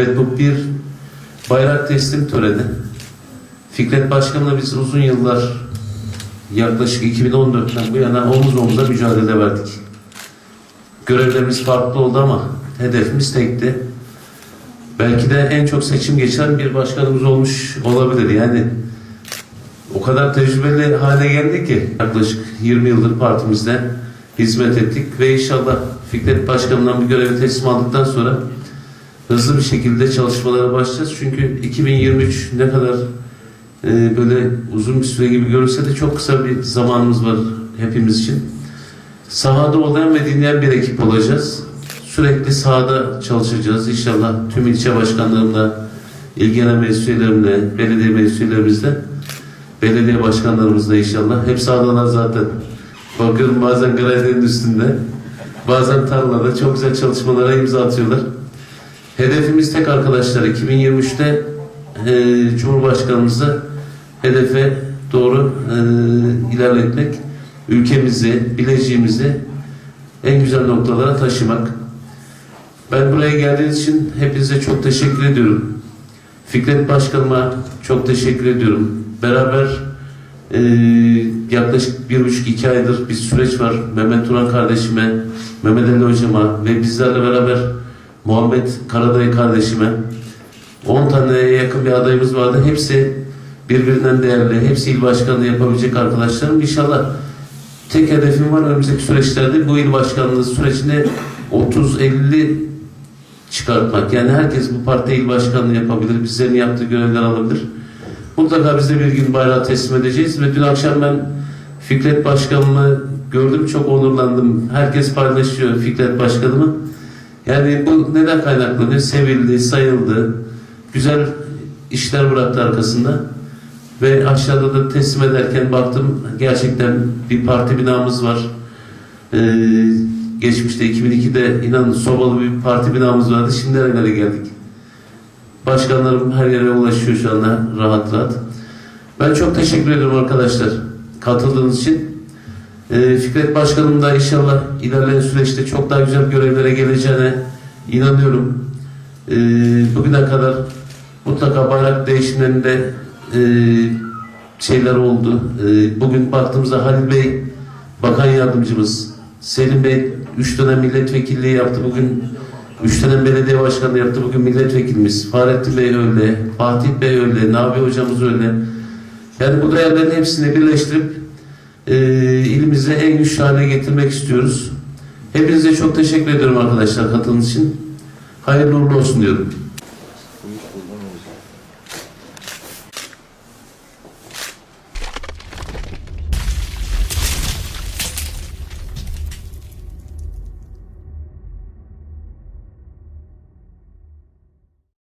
Evet bu bir bayrak teslim töreni. Fikret Başkan'la biz uzun yıllar yaklaşık 2014'ten bu yana omuz omuza mücadele verdik. Görevlerimiz farklı oldu ama hedefimiz tekti. Belki de en çok seçim geçen bir başkanımız olmuş olabilir. Yani o kadar tecrübeli hale geldi ki yaklaşık 20 yıldır partimizde hizmet ettik ve inşallah Fikret Başkan'dan bu görevi teslim aldıktan sonra hızlı bir şekilde çalışmalara başlayacağız. Çünkü 2023 ne kadar e, böyle uzun bir süre gibi görülse de çok kısa bir zamanımız var hepimiz için. Sahada olan ve dinleyen bir ekip olacağız. Sürekli sahada çalışacağız. İnşallah tüm ilçe başkanlarımla, ilgilenen meclis belediye meclis belediye başkanlarımızla inşallah. Hep sahadalar zaten. Bakıyorum bazen graderin üstünde, bazen tarlada çok güzel çalışmalara imza atıyorlar. Hedefimiz tek arkadaşlar 2023'te e, Cumhurbaşkanımızı hedefe doğru e, ilerletmek, ülkemizi, bileceğimizi en güzel noktalara taşımak. Ben buraya geldiğiniz için hepinize çok teşekkür ediyorum. Fikret Başkanıma çok teşekkür ediyorum. Beraber e, yaklaşık bir buçuk iki aydır bir süreç var. Mehmet Turan kardeşime, Mehmet Ali hocama ve bizlerle beraber Muhammed Karadayı kardeşime 10 taneye yakın bir adayımız vardı. Hepsi birbirinden değerli. Hepsi il başkanlığı yapabilecek arkadaşlarım. İnşallah tek hedefim var önümüzdeki süreçlerde bu il başkanlığı sürecinde 30-50 çıkartmak. Yani herkes bu parti il başkanlığı yapabilir. Bizlerin yaptığı görevler alabilir. Mutlaka biz de bir gün bayrağı teslim edeceğiz ve dün akşam ben Fikret Başkanımı gördüm. Çok onurlandım. Herkes paylaşıyor Fikret Başkanımı. Yani bu neden kaynaklanıyor? Sevildi, sayıldı. Güzel işler bıraktı arkasında. Ve aşağıda da teslim ederken baktım gerçekten bir parti binamız var. Ee, geçmişte 2002'de inanın sobalı bir parti binamız vardı. Şimdi nerelere geldik? Başkanlarım her yere ulaşıyor şu anda rahat rahat. Ben çok teşekkür ediyorum arkadaşlar katıldığınız için. Ee, Fikret Başkanım da inşallah ilerleyen süreçte çok daha güzel görevlere geleceğine inanıyorum. Ee, bugüne kadar mutlaka bayrak değişimlerinde e, şeyler oldu. E, bugün baktığımızda Halil Bey bakan yardımcımız, Selim Bey üç dönem milletvekilliği yaptı. Bugün üç dönem belediye başkanlığı yaptı. Bugün milletvekilimiz. Fahrettin Bey öyle, Fatih Bey öyle, Nabi hocamız öyle. Yani bu değerlerin hepsini birleştirip e, ilimizi en güçlü hale getirmek istiyoruz. Hepinize çok teşekkür ediyorum arkadaşlar katıldığınız için. Hayırlı uğurlu olsun diyorum.